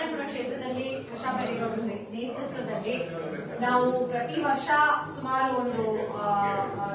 ಆಡಳಿತ ಕ್ಷೇತ್ರದಲ್ಲಿ ಕೃಷ್ಣ ಬೈರೇಗೌಡರ ನೇ- ನೇತೃತ್ವದಲ್ಲಿ ನಾವು ಪ್ರತಿ ವರ್ಷ ಸುಮಾರು ಒಂದು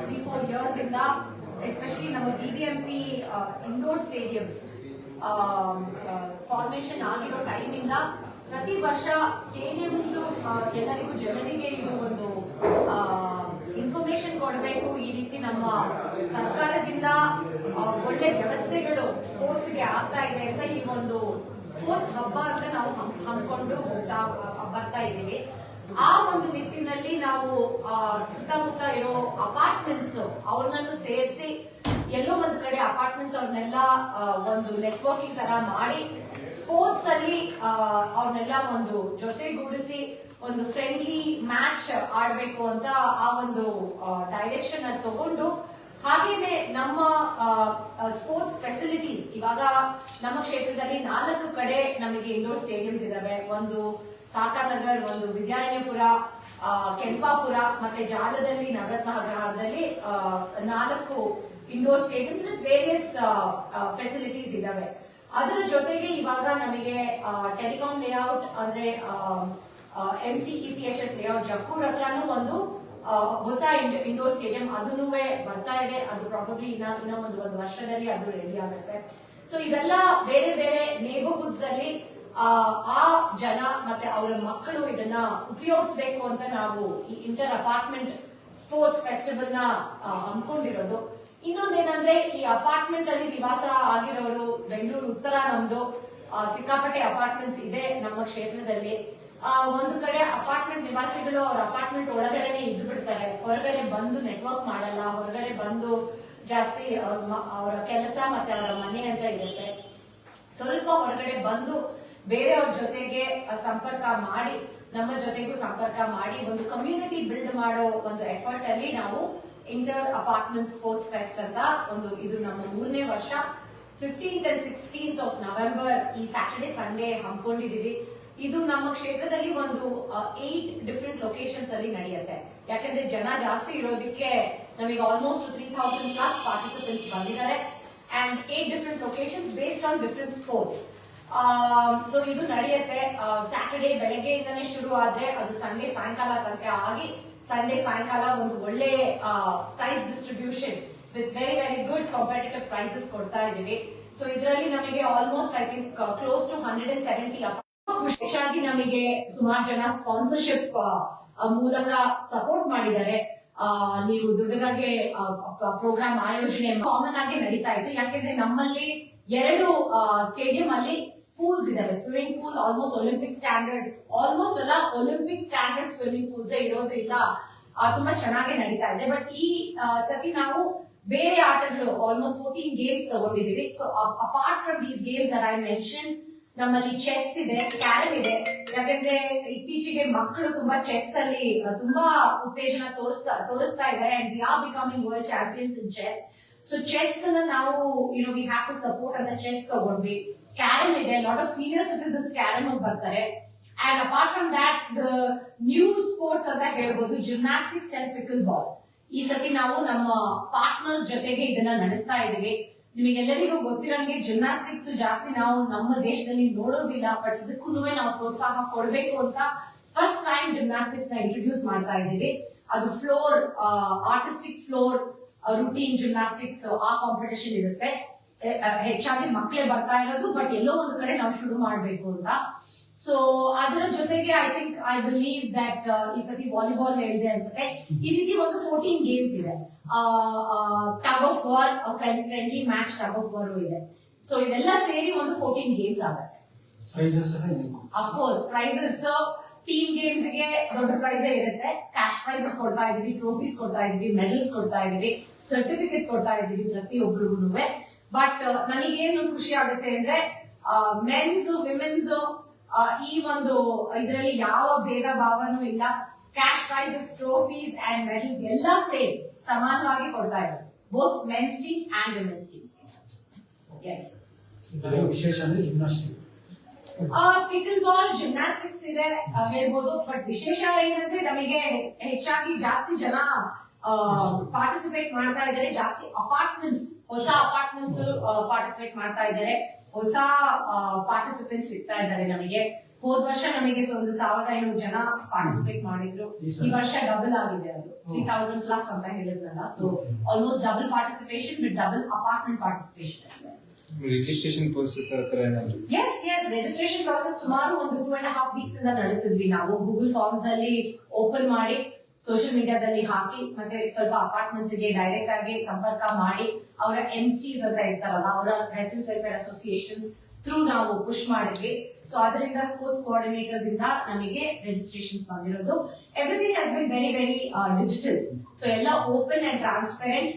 ತ್ರೀ ಫೋರ್ ಇಯರ್ಸ್ ಇಂದ ಎಸ್ಪೆಷಲಿ ನಮ್ಮ ಬಿಬಿಎಂಪಿ ಇಂಡೋರ್ ಸ್ಟೇಡಿಯಂಸ್ ಫಾರ್ಮೇಶನ್ ಆಗಿರೋ ಟೈಮಿಂದ ಪ್ರತಿ ವರ್ಷ ಸ್ಟೇಡಿಯಂಸ್ ಎಲ್ಲರಿಗೂ ಜನರಿಗೆ ಇದು ಒಂದು ಇನ್ಫಾರ್ಮೇಶನ್ ಕೊಡಬೇಕು ಈ ರೀತಿ ನಮ್ಮ ಸರ್ಕಾರದಿಂದ ಒಳ್ಳೆ ವ್ಯವಸ್ಥೆಗಳು ಸ್ಪೋರ್ಟ್ಸ್ಗೆ ಆಗ್ತಾ ಇದೆ ಅಂತ ಈ ಒಂದು ಸ್ಪೋರ್ಟ್ಸ್ ಹಬ್ಬ ಅಂತ ನಾವು ಹಮ್- ಹಮ್ಮಿಕೊಂಡು ಹೋಗ್ತಾ, ಬರ್ತಾ ಇದ್ದೀವಿ. ಆ ಒಂದು ನಿಟ್ಟಿನಲ್ಲಿ ನಾವು ಸುತ್ತಮುತ್ತ ಇರೋ ಅಪಾರ್ಟ್ಮೆಂಟ್ಸ್ ಅವ್ರನ್ನೂ ಸೇರಿಸಿ ಎಲ್ಲೋ ಒಂದು ಕಡೆ ಅಪಾರ್ಟ್ಮೆಂಟ್ಸ್ ಅವ್ರನ್ನೆಲ್ಲ ಒಂದು ನೆಟ್ವರ್ಕಿಂಗ್ ತರ ಮಾಡಿ ಸ್ಪೋರ್ಟ್ಸ್ ಅಲ್ಲಿ ಅವ್ರನ್ನೆಲ್ಲ ಒಂದು ಜೊತೆಗೂಡಿಸಿ ಒಂದು ಫ್ರೆಂಡ್ಲಿ ಮ್ಯಾಚ್ ಆಡಬೇಕು ಅಂತ ಆ ಒಂದು ಡೈರೆಕ್ಷನ್ ಅನ್ನು ತಗೊಂಡು ಹಾಗೇನೆ ನಮ್ಮ ಸ್ಪೋರ್ಟ್ಸ್ ಫೆಸಿಲಿಟೀಸ್ ಇವಾಗ ನಮ್ಮ ಕ್ಷೇತ್ರದಲ್ಲಿ ನಾಲ್ಕು ಕಡೆ ನಮಗೆ ಇಂಡೋರ್ ಸ್ಟೇಡಿಯಂಸ್ ಇದಾವೆ. ಒಂದು ಸಾಕಾನಗರ್, ಒಂದು ವಿದ್ಯಾರಣ್ಯಪುರ ಕೆಂಪಾಪುರ ಮತ್ತೆ ಜಾಲದಲ್ಲಿ ನವರತ್ನ ಗ್ರಹದಲ್ಲಿ ನಾಲ್ಕು indoor stadiums with various facilities ಇದಾವೆ. ಅದರ ಜೊತೆಗೆ ಇವಾಗ ನಮಗೆ ಟೆಲಿಕಾಂ ಲೇಔಟ್ ಅಂದ್ರೆ M C E layout Jakkur ಹತ್ರನೂ ಒಂದು ಹೊಸ ಇಂಡೋರ್ ಸ್ಟೇಡಿಯಂ ಅದನ್ನು ಬರ್ತಾ ಇದೆ. ಅದು ಪ್ರಾಬಬ್ಲಿ ಇನ್ನ ಇನ್ನ ಒಂದು ಒಂದು ವರ್ಷದಲ್ಲಿ ಅದು ರೆಡಿ ಆಗುತ್ತೆ. ಸೊ ಇದೆಲ್ಲ ಬೇರೆ ಬೇರೆ ನೇಬರ್ಹುಡ್ಸ್ ಅಲ್ಲಿ ಆ, ಜನ ಮತ್ತೆ ಅವರ ಮಕ್ಕಳು ಇದನ್ನ ಉಪಯೋಗಿಸ್ಬೇಕು ಅಂತ ನಾವು ಈ ಇಂಟರ್ ಅಪಾರ್ಟ್ಮೆಂಟ್ ಸ್ಪೋರ್ಟ್ಸ್ ಫೆಸ್ಟಿವಲ್ನ ಹಮ್ಮಿಕೊಂಡಿರೋದು ಇನ್ನೊಂದೇನಂದ್ರೆ ಈ ಅಪಾರ್ಟ್ಮೆಂಟ್ ಅಲ್ಲಿ ನಿವಾಸ ಆಗಿರೋರು ಬೆಂಗಳೂರು ಉತ್ತರ ನಮ್ದು ಸಿಕ್ಕಾಪಟ್ಟೆ ಅಪಾರ್ಟ್ಮೆಂಟ್ಸ್ ಇದೆ ನಮ್ಮ ಕ್ಷೇತ್ರದಲ್ಲಿ. ಒಂದು ಕಡೆ ಅಪಾರ್ಟ್ಮೆಂಟ್ ನಿವಾಸಿಗಳು ಅವ್ರ ಅಪಾರ್ಟ್ಮೆಂಟ್ ಒಳಗಡೆನೆ ಇದ್ದು ಬಿಡ್ತಾರೆ ಹೊರಗಡೆ ಬಂದು ನೆಟ್ವರ್ಕ್ ಮಾಡಲ್ಲ, ಹೊರಗಡೆ ಬಂದು ಜಾಸ್ತಿ ಅವ್ರ ಅವರ ಕೆಲಸ ಮತ್ತೆ ಅವರ ಮನೆ ಅಂತ ಇರುತ್ತೆ. ಸ್ವಲ್ಪ ಹೊರಗಡೆ ಬಂದು ಬೇರೆಯವ್ರ ಜೊತೆಗೆ ಸಂಪರ್ಕ ಮಾಡಿ, ನಮ್ಮ ಜೊತೆಗೂ ಸಂಪರ್ಕ ಮಾಡಿ, ಒಂದು ಕಮ್ಯುನಿಟಿ ಬಿಲ್ಡ್ ಮಾಡೋ ಒಂದು ಎಫರ್ಟ್ ಅಲ್ಲಿ ನಾವು ಇಂಟರ್ ಅಪಾರ್ಟ್ಮೆಂಟ್ ಸ್ಪೋರ್ಟ್ಸ್ ಫೆಸ್ಟ್ ಅಂತ ಒಂದು ಇದು ನಮ್ಮ ಮೂರನೇ ವರ್ಷ fifteenth and sixteenth of November ಈ ಸ್ಯಾಟರ್ಡೆ ಸಂಡೇ ಹಮ್ಮಿಕೊಂಡಿದೀವಿ ಇದು ನಮ್ಮ ಕ್ಷೇತ್ರದಲ್ಲಿ ಒಂದು ಏಟ್ ಡಿಫ್ರೆಂಟ್ ಲೊಕೇಶನ್ಸ್ ಅಲ್ಲಿ ನಡೆಯುತ್ತೆ. ಯಾಕಂದ್ರೆ ಜನ ಜಾಸ್ತಿ ಇರೋದಕ್ಕೆ ನಮಗೆ almost three thousand plus participants ಬಂದಿದ್ದಾರೆ. And eight different locations based on different sports so ಇದು ನಡೆಯುತ್ತೆ ಸ್ಯಾಟರ್ಡೆ ಬೆಳಗ್ಗೆಯಿಂದನೇ ಶುರು ಆದ್ರೆ ಅದು ಸಂಡೇ ಸಾಯಂಕಾಲ ತನಕ ಆಗಿ ಸಂಡೇ ಸಾಯಂಕಾಲ ಒಂದು ಒಳ್ಳೆ prize distribution with very very good competitive prizes ಕೊಡ್ತಾ ಇದೀವಿ ಸೊ ಇದರಲ್ಲಿ ನಮಗೆ almost I think close to hundred and seventy ಹೆಚ್ಚಾಗಿ ನಮಗೆ ಸುಮಾರು ಜನ ಸ್ಪಾನ್ಸರ್ಶಿಪ್ ಮೂಲಕ ಸಪೋರ್ಟ್ ಮಾಡಿದ್ದಾರೆ. ನೀವು ದೊಡ್ಡದಾಗಿ ಪ್ರೋಗ್ರಾಮ್ ಆಯೋಜನೆ ಕಾಮನ್ ಆಗಿ ನಡೀತಾ ಇತ್ತು. ಯಾಕೆಂದ್ರೆ ನಮ್ಮಲ್ಲಿ ಎರಡು ಸ್ಟೇಡಿಯಂ ಅಲ್ಲಿ ಸ್ಕೂಲ್ಸ್ ಇದಾವೆ. Swimming pool almost Olympic standard almost ಎಲ್ಲ ಒಲಿಂಪಿಕ್ ಸ್ಟ್ಯಾಂಡರ್ಡ್ ಸ್ವಿಮ್ಮಿಂಗ್ ಪೂಲ್ಸ್ ಇರೋದ್ರಿಂದ ತುಂಬಾ ಚೆನ್ನಾಗಿ ನಡೀತಾ ಇದೆ. ಬಟ್ ಈ ಸತಿ ನಾವು ಬೇರೆ ಆಟಗಳು ಆಲ್ಮೋಸ್ಟ್ ಫೋರ್ಟೀನ್ ಗೇಮ್ಸ್ ತಗೊಂಡಿದ್ದೀವಿ. So apart from these games I mention ನಮ್ಮಲ್ಲಿ ಚೆಸ್ ಇದೆ ಕ್ಯಾರಮ್ ಇದೆ. ಯಾಕಂದ್ರೆ ಇತ್ತೀಚೆಗೆ ಮಕ್ಕಳು ತುಂಬಾ ಚೆಸ್ ಅಲ್ಲಿ ತುಂಬಾ ಉತ್ತೇಜನ ತೋರಿಸ್ತಾ ತೋರಿಸ್ತಾ ಇದ್ದಾರೆ and we are becoming world champions in chess so chess ನಾವು you know we have to support ಅಂತ ಚೆಸ್ ತಗೊಂಡ್ವಿ. ಕ್ಯಾರಮ್ ಇದೆ lot of senior citizens carrom ಬರ್ತಾರೆ. And apart from that the new sports ಅಂತ ಹೇಳ್ಬೋದು ಜಿಮ್ನಾಸ್ಟಿಕ್ಸ್ ಅಂಡ್ ಪಿಕಲ್ ಬಾಲ್ ಈ ಸತಿ ನಾವು ನಮ್ಮ ಪಾರ್ಟ್ನರ್ಸ್ ಜೊತೆಗೆ ಇದನ್ನ ನಡೆಸ್ತಾ ಇದೀವಿ ನಿಮಗೆಲ್ಲರಿಗೂ ಗೊತ್ತಿರಂಗೆ ಜಿಮ್ನಾಸ್ಟಿಕ್ಸ್ ಜಾಸ್ತಿ ನಾವು ನಮ್ಮ ದೇಶದಲ್ಲಿ ನೋಡೋದಿಲ್ಲ ಬಟ್ ಇದಕ್ಕೂ ನಾವು ಪ್ರೋತ್ಸಾಹ ಕೊಡಬೇಕು ಅಂತ ಫಸ್ಟ್ ಟೈಮ್ ಜಿಮ್ನಾಸ್ಟಿಕ್ಸ್ನ ಇಂಟ್ರೊಡ್ಯೂಸ್ ಮಾಡ್ತಾ ಇದ್ದೀವಿ. ಅದು floor artistic floor routine gymnastics ಆ ಕಾಂಪಿಟೇಷನ್ ಇರುತ್ತೆ. ಹೆಚ್ಚಾಗಿ ಮಕ್ಕಳೇ ಬರ್ತಾ ಇರೋದು ಬಟ್ ಎಲ್ಲೋ ಒಂದು ಕಡೆ ನಾವು ಶುರು ಮಾಡಬೇಕು ಅಂತ. ಸೊ ಅದರ ಜೊತೆಗೆ I think I believe that ಈ ಸತಿ ವಾಲಿಬಾಲ್ ಹೇಳಿದೆ ಅನ್ಸುತ್ತೆ. ಈ ರೀತಿ ಒಂದು ಫೋರ್ಟೀನ್ ಗೇಮ್ಸ್ ಇದೆ. Tug of war friendly match tug of war ಇದೆ. ಸೊ ಇದೆಲ್ಲ ಸೇರಿ ಒಂದು ಫೋರ್ಟೀನ್ ಗೇಮ್ಸ್ ಆಗುತ್ತೆ. ಅಫ್ಕೋರ್ಸ್ ಪ್ರೈಸಸ್ ಟೀಮ್ ಗೇಮ್ಸ್ಗೆ ದೊಡ್ಡ ಪ್ರೈಸ್ ಇರುತ್ತೆ. ಕ್ಯಾಶ್ ಪ್ರೈಸಸ್ ಕೊಡ್ತಾ ಇದೀವಿ ಟ್ರೋಫೀಸ್ ಕೊಡ್ತಾ ಇದೀವಿ ಮೆಡಲ್ಸ್ ಕೊಡ್ತಾ ಇದೀವಿ ಸರ್ಟಿಫಿಕೇಟ್ಸ್ ಕೊಡ್ತಾ ಇದೀವಿ ಪ್ರತಿಯೊಬ್ಬರಿಗೂ ಬಟ್ ನನಗೇನು ಖುಷಿ ಆಗುತ್ತೆ ಅಂದ್ರೆ ಮೆನ್ಸ್ ವಿಮೆನ್ಸ್ ಈ ಒಂದು ಇದರಲ್ಲಿ ಯಾವ ಭೇದ ಭಾವನೂ ಇಲ್ಲ. Cash prizes trophies and medals ಎಲ್ಲ ಸೇಮ್. ಸಮಾನವಾಗಿ ಕೊಡ್ತಾ ಇದ್ದಾರೆ. Both men's teams and women's teams yes ವಿಶೇಷ ಅಂದ್ರೆ ಜಿಮ್ನಾಸ್ಟಿಕ್ ಪಿಕಲ್ ಬಾಲ್ ಜಿಮ್ನಾಸ್ಟಿಕ್ಸ್ ಇದೆ ಹೇಳ್ಬೋದು. ಬಟ್ ವಿಶೇಷ ಏನಂದ್ರೆ ನಮಗೆ ಹೆಚ್ಚಾಗಿ ಜಾಸ್ತಿ ಜನ ಪಾರ್ಟಿಸಿಪೇಟ್ ಮಾಡ್ತಾ ಇದ್ದಾರೆ. ಜಾಸ್ತಿ ಅಪಾರ್ಟ್ಮೆಂಟ್ಸ್ ಹೊಸ ಅಪಾರ್ಟ್ಮೆಂಟ್ಸ್ ಪಾರ್ಟಿಸಿಪೇಟ್ ಮಾಡ್ತಾ ಇದ್ದಾರೆ. ಹೊಸ ಪಾರ್ಟಿಸಿಪೆಂಟ್ ಸಿಗ್ತಾ ಇದ್ದಾರೆ ನಮಗೆ. ಹೋದ ವರ್ಷ ನಮಗೆ ಒಂದು ಸಾವಿರದ ಐನೂರು ಜನ ಪಾರ್ಟಿಸಿಪೇಟ್ ಮಾಡಿದ್ರು. ಈ ವರ್ಷ ಡಬಲ್ ಆಗಿದೆ ಅದು. ತ್ರೀ ತೌಸಂಡ್ ಪ್ಲಸ್ ಅಂತ ಹೇಳಿದ್ನಲ್ಲ. So almost double participation with double apartment participation registration process ಹತ್ರ ಎಸ್ ಎಸ್ ರಿಜಿಸ್ಟ್ರೇಷನ್ ಪ್ರೋಸೆಸ್ ಸುಮಾರು ಒಂದು ಟೂ ಅಂಡ್ ಹಾಫ್ ವೀಕ್ಸ್ ಇಂದ ನಡೆಸಿದ್ವಿ ನಾವು. ಗೂಗಲ್ ಫಾರ್ಮ್ಸ್ ಅಲ್ಲಿ ಓಪನ್ ಮಾಡಿ ಸೋಷಿಯಲ್ ಮೀಡಿಯಾದಲ್ಲಿ ಹಾಕಿ, ಮತ್ತೆ ಸ್ವಲ್ಪ ಅಪಾರ್ಟ್ಮೆಂಟ್ಸ್ಗೆ ಡೈರೆಕ್ಟ್ ಆಗಿ ಸಂಪರ್ಕ ಮಾಡಿ, ಅವರ ಎಂ ಸಿಸ್ ಅಂತ ಇರ್ತಾರಲ್ಲ, ಅವರ ರೆಸಿಡೆನ್ಸ್ ವೆಲ್ಫೇರ್ ಅಸೋಸಿಯೇಷನ್ಸ್ ಥ್ರೂ ನಾವು ಪುಷ್ ಮಾಡಿದ್ವಿ. ಸೊ ಅದರಿಂದ ಸ್ಪೋರ್ಟ್ಸ್ ಕೋಆರ್ಡಿನೇಟರ್ಸ್ ಇಂದ ನಮಗೆ ರಿಜಿಸ್ಟ್ರೇಷನ್ಸ್ ಬಂದಿರೋದು. Everything has been very very digital so ಎಲ್ಲ ಓಪನ್ ಅಂಡ್ ಟ್ರಾನ್ಸ್ಪರೆಂಟ್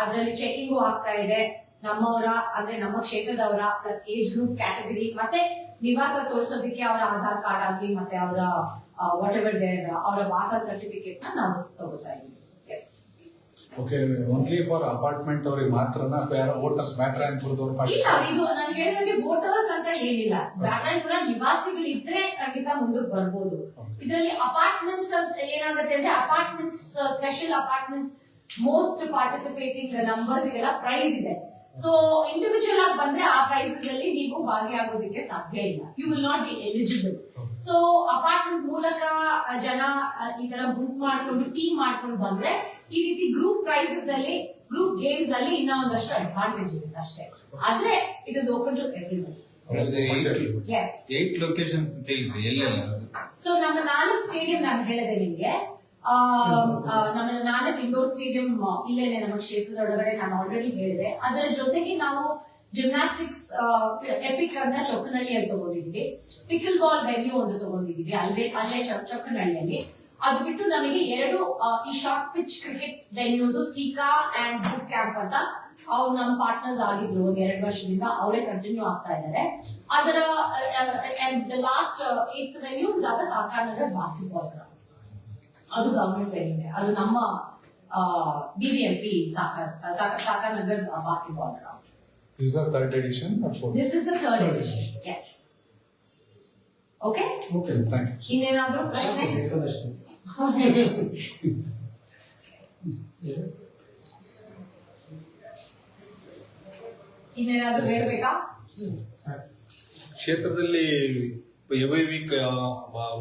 ಅದರಲ್ಲಿ ಚೆಕಿಂಗ್ ಆಗ್ತಾ ಇದೆ. ನಮ್ಮವರ, ಅಂದ್ರೆ ನಮ್ಮ ಕ್ಷೇತ್ರದವರ ಪ್ಲಸ್ ಏಜ್ ಗ್ರೂಪ್ ಕ್ಯಾಟಗರಿ ಮತ್ತೆ ನಿವಾಸ ತೋರಿಸೋದಕ್ಕೆ ಅವರ ಆಧಾರ್ ಕಾರ್ಡ್ ಆಗಲಿ, ಮತ್ತೆ ಅವರ ವಾಟ್ ಎವರ್ ದೇರ್ ಅವರ ವಾಸ ಸರ್ಟಿಫಿಕೇಟ್ನ ನಾವು ತಗೋತಾ ಇದ್ದೀವಿ. Yes okay only for apartment ಅವ್ರಿಗೆ ಮಾತ್ರನಾ ಯಾರೋ ವೋಟರ್ಸ್ ಅನ್ಪುರದವ್ರು ಇಲ್ಲ ಇದು ನಾನು ಹೇಳಿದಂಗೆ ವೋಟರ್ಸ್ ಅಂತ ಏನಿಲ್ಲ. ಬ್ಯಾಟ್ರಾಯಪುರ ನಿವಾಸಿಗಳು ಇದ್ರೆ ಖಂಡಿತ ಮುಂದಕ್ಕೆ ಬರ್ಬೋದು. ಇದರಲ್ಲಿ ಅಪಾರ್ಟ್ಮೆಂಟ್ಸ್ ಅಂತ ಏನಾಗುತ್ತೆ ಅಂದ್ರೆ apartments special apartments most participating numbers ಗೆಲ್ಲ ಪ್ರೈಸ್ ಇದೆ. ಸೊ ಇಂಡಿವಿಜುವಲ್ ಆಗಿ ಬಂದ್ರೆ ಆ ಪ್ರೈಸಸ್ ಅಲ್ಲಿ ನೀವು ಭಾಗಿಯಾಗೋದಕ್ಕೆ ಸಾಧ್ಯ ಇಲ್ಲ. You will not be eligible so apartment ಮೂಲಕ ಜನ ಈ ತರ ಗ್ರೂಪ್ ಮಾಡ್ಕೊಂಡು ಟೀಮ್ ಮಾಡ್ಕೊಂಡು ಬಂದ್ರೆ ಈ ರೀತಿ ಗ್ರೂಪ್ ಪ್ರೈಸಸ್ ಅಲ್ಲಿ ಗ್ರೂಪ್ ಗೇಮ್ಸ್ ಅಲ್ಲಿ ಇನ್ನ ಒಂದಷ್ಟು ಅಡ್ವಾಂಟೇಜ್ ಇರುತ್ತೆ ಅಷ್ಟೇ. ಆದ್ರೆ it is open to every as eight locations ಅಂತ ಹೇಳಿದ್ರೆ ಎಲ್ಲೆಲ್ಲ? ಸೊ ನಮ್ಮ ನಾಲ್ಕು ಸ್ಟೇಡಿಯಂ ನಾನು ಹೇಳಿದೆ ನಿಮ್ಗೆ. ನಮ್ಮ ನಾಲ್ಕು ಇಂಡೋರ್ ಸ್ಟೇಡಿಯಂ ಇಲ್ಲೇನೆ ನಮ್ಮ ಕ್ಷೇತ್ರದ ಒಳಗಡೆ ನಾನು ಆಲ್ರೆಡಿ ಹೇಳಿದೆ. ಅದರ ಜೊತೆಗೆ ನಾವು ಜಿಮ್ನಾಸ್ಟಿಕ್ಸ್ ಎಪಿಕ್ ಅಂತ ಚೊಕ್ಕನಹಳ್ಳಿಯಲ್ಲಿ ತಗೊಂಡಿದ್ವಿ. ಪಿಕಲ್ ಬಾಲ್ ವೆನ್ಯೂ ಅಂತ ತಗೊಂಡಿದೀವಿ. ಅಲ್ಲೇ ಅಲ್ಲೇ ಚೊಕ್ಕನಹಳ್ಳಿಯಲ್ಲಿ ಅದು ಬಿಟ್ಟು ನಮಗೆ ಎರಡು ಈ ಶಾರ್ಟ್ ಪಿಚ್ ಕ್ರಿಕೆಟ್ ವೆನ್ಯೂಸ್ ಫೀಕಾ ಅಂಡ್ ಬುಟ್ ಕ್ಯಾಂಪ್ ಅಂತ ಅವ್ರು ನಮ್ಮ ಪಾರ್ಟ್ನರ್ಸ್ ಆಗಿದ್ರು ಒಂದ್ ಎರಡು ವರ್ಷದಿಂದ. ಅವರೇ ಕಂಟಿನ್ಯೂ ಆಗ್ತಾ ಇದ್ದಾರೆ ಅದರ ಲಾಸ್ಟ್ ಏತ್ ವೆನ್ಯೂಸ್ ಜಾಗ ಸಾಕಾರ ನಗರ್ ಬಾಸ್ಕೆಟ್ಬಾಲ್ ಗ್ರೌಂಡ್ ಅದು ಗವರ್ಮೆಂಟ್ ವೆನ್ಯೂ ಅದು ನಮ್ಮ BBMP Sahakar Nagar basketball ground This is the third edition or fourth? This is third edition. Edition yes okay okay Thank you. ಇನ್ನೇನಾದ್ರೂ ಪ್ರಶ್ನೆ? ಇನ್ನೇನಾದ್ರೂ ಹೇಳ್ಬೇಕಾ? ಕ್ಷೇತ್ರದಲ್ಲಿ ಎವ್ರಿ ವೀಕ್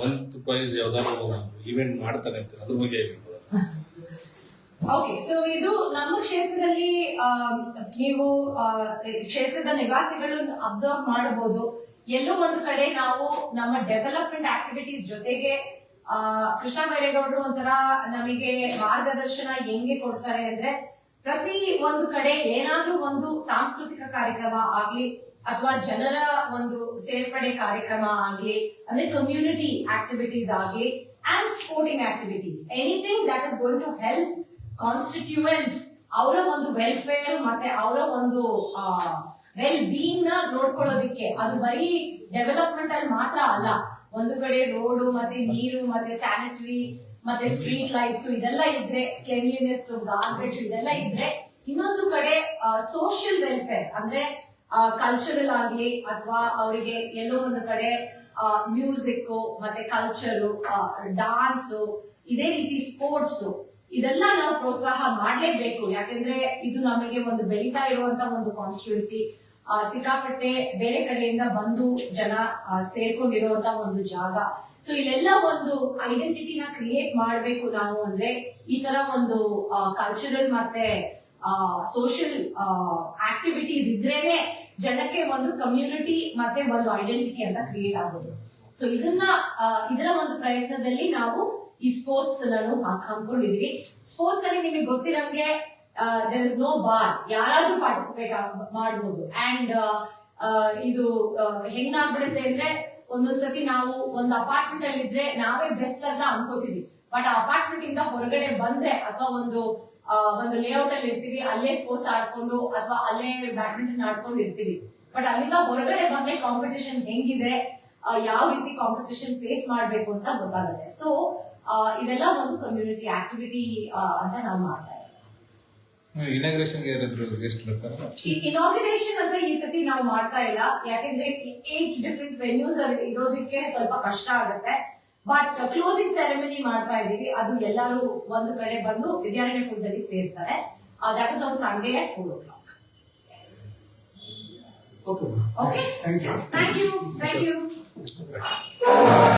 ಮಂತ್ ವೈಸ್ ಯಾವ್ದಾದ್ರು event ಮಾಡ್ತಾರೆ ಅಂತ ಅದ್ರ ಬಗ್ಗೆ ಹೇಳಿ ಓಕೆ ಸೊ ಇದು ನಮ್ಮ ಕ್ಷೇತ್ರದಲ್ಲಿ ನೀವು ಕ್ಷೇತ್ರದ ನಿವಾಸಿಗಳು ಅಬ್ಸರ್ವ್ ಮಾಡಬಹುದು. ಎಲ್ಲೋ ಒಂದು ಕಡೆ ನಾವು ನಮ್ಮ ಡೆವಲಪ್ಮೆಂಟ್ ಆಕ್ಟಿವಿಟೀಸ್ ಜೊತೆಗೆ ಕೃಷ್ಣ ಬೈರೇಗೌಡರು ಒಂಥರ ನಮಗೆ ಮಾರ್ಗದರ್ಶನ ಹೆಂಗೆ ಕೊಡ್ತಾರೆ ಅಂದ್ರೆ, ಪ್ರತಿ ಒಂದು ಕಡೆ ಏನಾದ್ರೂ ಒಂದು ಸಾಂಸ್ಕೃತಿಕ ಕಾರ್ಯಕ್ರಮ ಆಗ್ಲಿ, ಅಥವಾ ಜನರ ಒಂದು ಸೇರ್ಪಡೆ ಕಾರ್ಯಕ್ರಮ ಆಗ್ಲಿ, ಅಂದ್ರೆ ಕಮ್ಯುನಿಟಿ ಆಕ್ಟಿವಿಟೀಸ್ ಆಗ್ಲಿ and sporting activities anything that is going to help constituents ಅವರ ಒಂದು ವೆಲ್ಫೇರ್ ಮತ್ತೆ ಅವರ ಒಂದು ವೆಲ್ ಬೀಯಿಂಗ್ನ ನೋಡ್ಕೊಳ್ಳೋದಿಕ್ಕೆ. ಅದು ಬರೀ ಡೆವಲಪ್ಮೆಂಟ್ ಅಲ್ಲಿ ಮಾತ್ರ ಅಲ್ಲ. ಒಂದು ಕಡೆ ರೋಡು ಮತ್ತೆ ನೀರು, ಮತ್ತೆ ಸ್ಯಾನಿಟರಿ ಮತ್ತೆ ಸ್ಟ್ರೀಟ್ ಲೈಟ್ಸ್ ಇದೆಲ್ಲ ಇದ್ರೆ ಕ್ಲೆನ್ಲಿನೆಸ್ ಗಾರ್ಬೇಜ್ ಇದೆಲ್ಲ ಇದ್ರೆ, ಇನ್ನೊಂದು ಕಡೆ ಸೋಷಿಯಲ್ ವೆಲ್ಫೇರ್ ಅಂದ್ರೆ ಕಲ್ಚರಲ್ ಆಗ್ಲಿ ಅಥವಾ ಅವರಿಗೆ ಎಲ್ಲೋ ಒಂದು ಕಡೆ ಮ್ಯೂಸಿಕ್ ಮತ್ತೆ ಕಲ್ಚರು ಡಾನ್ಸ್ ಇದೇ ರೀತಿ ಸ್ಪೋರ್ಟ್ಸ್ ಇದೆಲ್ಲ ನಾವು ಪ್ರೋತ್ಸಾಹ ಮಾಡಲೇಬೇಕು. ಯಾಕಂದ್ರೆ ಇದು ನಮಗೆ ಒಂದು ಬೆಳೀತಾ ಇರುವಂತ ಒಂದು ಕಾನ್ಸ್ಟಿಟ್ಯೂನ್ಸಿ ಸಿಕ್ಕಾಪಟ್ಟೆ ಬೇರೆ ಕಡೆಯಿಂದ ಬಂದು ಜನ ಸೇರ್ಕೊಂಡಿರುವಂತ ಒಂದು ಜಾಗ. ಸೊ ಇಲ್ಲೆಲ್ಲ ಒಂದು ಐಡೆಂಟಿಟಿನ ಕ್ರಿಯೇಟ್ ಮಾಡಬೇಕು ನಾವು ಅಂದ್ರೆ ಈ ತರ ಒಂದು ಕಲ್ಚರಲ್ ಮತ್ತೆ ಸೋಷಿಯಲ್ ಆಕ್ಟಿವಿಟೀಸ್ ಇದ್ರೇನೆ ಜನಕ್ಕೆ ಒಂದು ಕಮ್ಯುನಿಟಿ ಮತ್ತೆ ಒಂದು ಐಡೆಂಟಿಟಿ ಅಂತ ಕ್ರಿಯೇಟ್ ಆಗೋದು. ಸೊ ಇದನ್ನ ಇದರ ಒಂದು ಪ್ರಯತ್ನದಲ್ಲಿ ನಾವು ಈ ಸ್ಪೋರ್ಟ್ಸ್ ನಾನು ಹಾಕೊಂಡಿದ್ವಿ ಸ್ಪೋರ್ಟ್ಸ್ ಅಲ್ಲಿ ನಿಮಗೆ ಗೊತ್ತಿರಂಗೆ ದರ್ ಇಸ್ ನೋ ಬಾರ್ ಯಾರಾದ್ರೂ ಪಾರ್ಟಿಸಿಪೇಟ್ ಮಾಡಬಹುದು ಅಂಡ್ ಇದು ಹೆಂಗಾಗ್ಬಿಡುತ್ತೆ ಅಂದ್ರೆ ಒಂದೊಂದ್ಸತಿ ನಾವು ಒಂದು ಅಪಾರ್ಟ್ಮೆಂಟ್ ಅಲ್ಲಿ ಇದ್ರೆ ನಾವೇ ಬೆಸ್ಟ್ ಅಂತ ಅನ್ಕೋತೀವಿ. ಬಟ್ ಆ ಅಪಾರ್ಟ್ಮೆಂಟ್ ಇಂದ ಹೊರಗಡೆ ಬಂದ್ರೆ ಅಥವಾ ಒಂದು ಒಂದು ಲೇಔಟ್ ಅಲ್ಲಿ ಇರ್ತೀವಿ, ಅಲ್ಲೇ ಸ್ಪೋರ್ಟ್ಸ್ ಆಡ್ಕೊಂಡು ಅಥವಾ ಅಲ್ಲೇ ಬ್ಯಾಡ್ಮಿಂಟನ್ ಆಡ್ಕೊಂಡು ಇರ್ತೀವಿ. ಬಟ್ ಅಲ್ಲಿಂದ ಹೊರಗಡೆ ಬಂದ್ರೆ ಕಾಂಪಿಟೇಷನ್ ಹೆಂಗಿದೆ ಯಾವ ರೀತಿ ಕಾಂಪಿಟೇಷನ್ ಫೇಸ್ ಮಾಡ್ಬೇಕು ಅಂತ ಗೊತ್ತಾಗುತ್ತೆ. ಸೊ ಇದೆಲ್ಲ ಒಂದು ಕಮ್ಯುನಿಟಿ ಆಕ್ಟಿವಿಟಿ ಅಂತ ನಾವು ಮಾಡ್ತಾ ಇದ್ದೀವಿ ಇನಾಗ್ರೇಷನ್ ಅಂತ ಈ ಸತಿ ನಾವು ಮಾಡ್ತಾ ಇಲ್ಲ. ಯಾಕೆಂದ್ರೆ ಏಟ್ ಡಿಫ್ರೆಂಟ್ ವೆನ್ಯೂಸ್ ಇರೋದಕ್ಕೆ ಸ್ವಲ್ಪ ಕಷ್ಟ ಆಗುತ್ತೆ. ಬಟ್ ಕ್ಲೋಸಿಂಗ್ ಸೆರೆಮನಿ ಮಾಡ್ತಾ ಇದೀವಿ ಅದು ಎಲ್ಲರೂ ಒಂದು ಕಡೆ ಬಂದು ವಿದ್ಯಾರಣ್ಯಪುರದಲ್ಲಿ ಸೇರ್ತಾರೆ. That is on Sunday at four o'clock okay okay thank you thank you thank you right